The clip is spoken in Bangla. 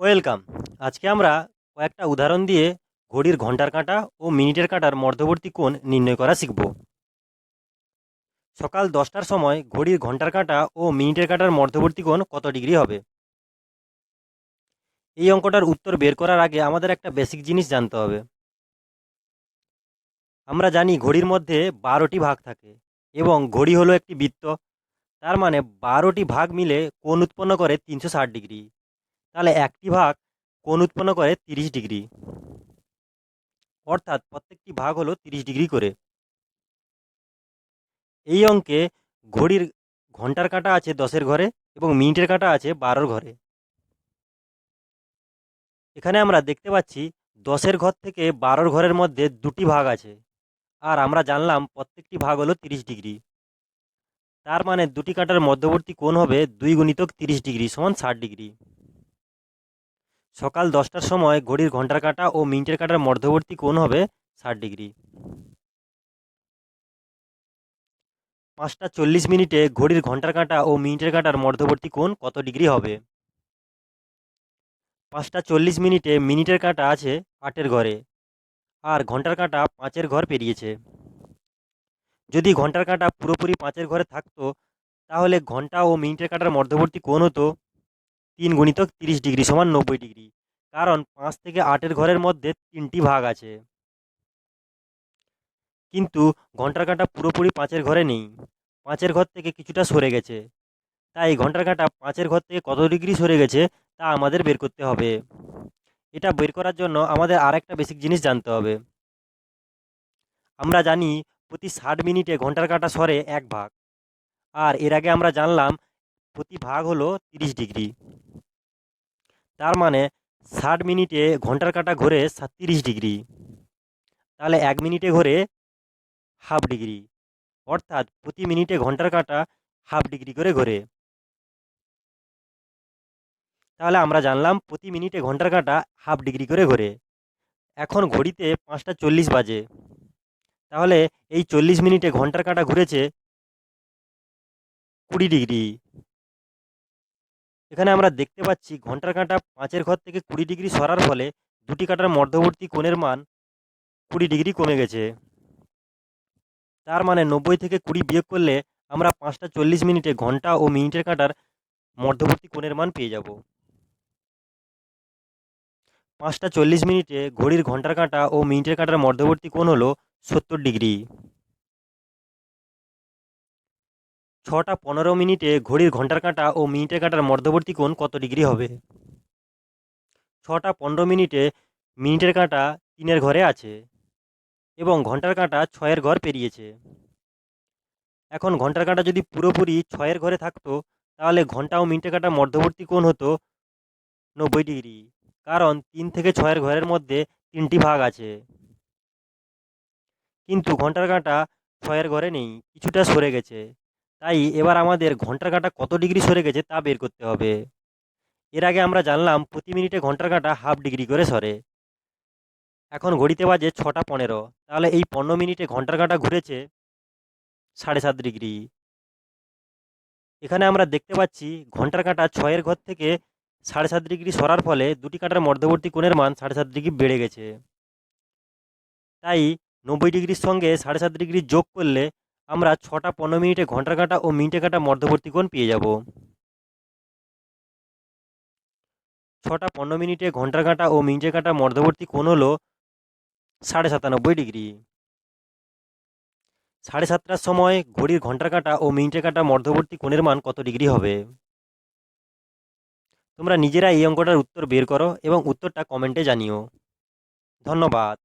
ওয়েলকাম। আজকে আমরা কয়েকটা উদাহরণ দিয়ে ঘড়ির ঘণ্টার কাঁটা ও মিনিটের কাঁটার মধ্যবর্তী কোণ নির্ণয় করা শিখব। সকাল দশটার সময় ঘড়ির ঘণ্টার কাঁটা ও মিনিটের কাঁটার মধ্যবর্তী কোণ কত ডিগ্রি হবে? এই অঙ্কটার উত্তর বের করার আগে আমাদের একটা বেসিক জিনিস জানতে হবে। আমরা জানি ঘড়ির মধ্যে বারোটি ভাগ থাকে এবং ঘড়ি হলো একটি বৃত্ত। তার মানে বারোটি ভাগ মিলে কোণ উৎপন্ন করে তিনশো ষাট ডিগ্রি। তাহলে একটি ভাগ কোণ উৎপন্ন করে তিরিশ ডিগ্রি। অর্থাৎ প্রত্যেকটি ভাগ হলো তিরিশ ডিগ্রি করে। এই অঙ্কে ঘড়ির ঘণ্টার কাঁটা আছে দশের ঘরে এবং মিনিটের কাঁটা আছে বারোর ঘরে। এখানে আমরা দেখতে পাচ্ছি দশের ঘর থেকে বারোর ঘরের মধ্যে দুটি ভাগ আছে। আর আমরা জানলাম প্রত্যেকটি ভাগ হলো তিরিশ ডিগ্রি। তার মানে দুটি কাঁটার মধ্যবর্তী কোণ হবে দুই গুণিতক তিরিশ ডিগ্রি সমান ষাট ডিগ্রি। সকাল দশটার সময় ঘড়ির ঘণ্টার কাঁটা ও মিনিটের কাঁটার মধ্যবর্তী কোণ হবে ষাট ডিগ্রি। পাঁচটা চল্লিশ মিনিটে ঘড়ির ঘণ্টার কাঁটা ও মিনিটের কাঁটার মধ্যবর্তী কোণ কত ডিগ্রি হবে? পাঁচটা চল্লিশ মিনিটে মিনিটের কাঁটা আছে আটের ঘরে, আর ঘণ্টার কাঁটা পাঁচের ঘর পেরিয়েছে। যদি ঘণ্টার কাঁটা পুরোপুরি পাঁচের ঘরে থাকতো, তাহলে ঘণ্টা ও মিনিটের কাঁটার মধ্যবর্তী কোণ হতো তিন গুণিতক তিরিশ ডিগ্রি সমান নব্বই ডিগ্রি। কারণ পাঁচ থেকে আটের ঘরের মধ্যে তিনটি ভাগ আছে। কিন্তু ঘণ্টার কাঁটা পুরোপুরি পাঁচের ঘরে নেই। পাঁচের ঘর থেকে কিছুটা সরে গেছে। তাই ঘণ্টার কাঁটা পাঁচের ঘর থেকে কত ডিগ্রি সরে গেছে, তা আমাদের বের করতে হবে। এটা বের করার জন্য আমাদের আর একটা বেসিক জিনিস জানতে হবে। আমরা জানি প্রতি ষাট মিনিটে ঘণ্টার কাঁটা সরে এক ভাগ। আর এর আগে আমরা জানলাম প্রতি ভাগ হলো তিরিশ ডিগ্রি। তার মানে ষাট মিনিটে ঘণ্টার কাটা ঘোরে তিরিশ ডিগ্রি। তাহলে এক মিনিটে ঘোরে হাফ ডিগ্রি। অর্থাৎ প্রতি মিনিটে ঘণ্টার কাটা হাফ ডিগ্রি করে ঘোরে। তাহলে আমরা জানলাম প্রতি মিনিটে ঘণ্টার কাটা হাফ ডিগ্রি করে ঘোরে। এখন ঘড়িতে পাঁচটা চল্লিশ বাজে। তাহলে এই চল্লিশ মিনিটে ঘণ্টার কাটা ঘুরেছে কুড়ি ডিগ্রি। এখানে আমরা দেখতে পাচ্ছি ঘণ্টার কাঁটা পাঁচের ঘর থেকে কুড়ি ডিগ্রি সরার ফলে দুটি কাঁটার মধ্যবর্তী কোণের মান কুড়ি ডিগ্রি কমে গেছে। তার মানে নব্বই থেকে কুড়ি বিয়োগ করলে আমরা পাঁচটা চল্লিশ মিনিটে ঘণ্টা ও মিনিটের কাঁটার মধ্যবর্তী কোণের মান পেয়ে যাব। পাঁচটা চল্লিশ মিনিটে ঘড়ির ঘণ্টার কাঁটা ও মিনিটের কাঁটার মধ্যবর্তী কোণ হলো সত্তর ডিগ্রি। ছটা পনেরো মিনিটে ঘড়ির ঘণ্টার কাঁটা ও মিনিটের কাঁটার মধ্যবর্তী কোণ কত ডিগ্রি হবে? ছটা পনেরো মিনিটে মিনিটের কাঁটা তিনের ঘরে আছে এবং ঘণ্টার কাঁটা ছয়ের ঘর পেরিয়েছে। এখন ঘণ্টার কাঁটা যদি পুরোপুরি ছয়ের ঘরে থাকতো, তাহলে ঘণ্টা ও মিনিটের কাঁটার মধ্যবর্তী কোণ হতো নব্বই ডিগ্রি, কারণ তিন থেকে ছয়ের ঘরের মধ্যে তিনটি ভাগ আছে। কিন্তু ঘণ্টার কাঁটা ছয়ের ঘরে নেই, কিছুটা সরে গেছে। তাই এবার আমাদের ঘণ্টার কাঁটা কত ডিগ্রি সরে গেছে তা বের করতে হবে। এর আগে আমরা জানলাম প্রতি মিনিটে ঘণ্টার কাঁটা হাফ ডিগ্রি করে সরে। এখন ঘড়িতে বাজে ছটা পনেরো। তাহলে এই পনেরো মিনিটে ঘণ্টার কাঁটা ঘুরেছে সাড়ে সাত ডিগ্রি। এখানে আমরা দেখতে পাচ্ছি ঘণ্টার কাঁটা ছয়ের ঘর থেকে সাড়ে সাত ডিগ্রি সরার ফলে দুটি কাঁটার মধ্যবর্তী কোণের মান সাড়ে সাত ডিগ্রি বেড়ে গেছে। তাই নব্বই ডিগ্রির সঙ্গে সাড়ে সাত ডিগ্রি যোগ করলে আমরা ছটা পনেরো মিনিটে ঘণ্টার কাঁটা ও মিনিটে কাঁটা মধ্যবর্তী কোণ পেয়ে যাব। ছটা পনেরো মিনিটে ঘণ্টার কাঁটা ও মিনিটের কাঁটা মধ্যবর্তী কোণ হলো সাড়ে সাতানব্বই ডিগ্রি। সাড়ে সাতটার সময় ঘড়ির ঘণ্টার কাঁটা ও মিনিটের কাঁটা মধ্যবর্তী কোণের মান কত ডিগ্রি হবে? তোমরা নিজেরা এই অঙ্কটার উত্তর বের করো এবং উত্তরটা কমেন্টে জানিও। ধন্যবাদ।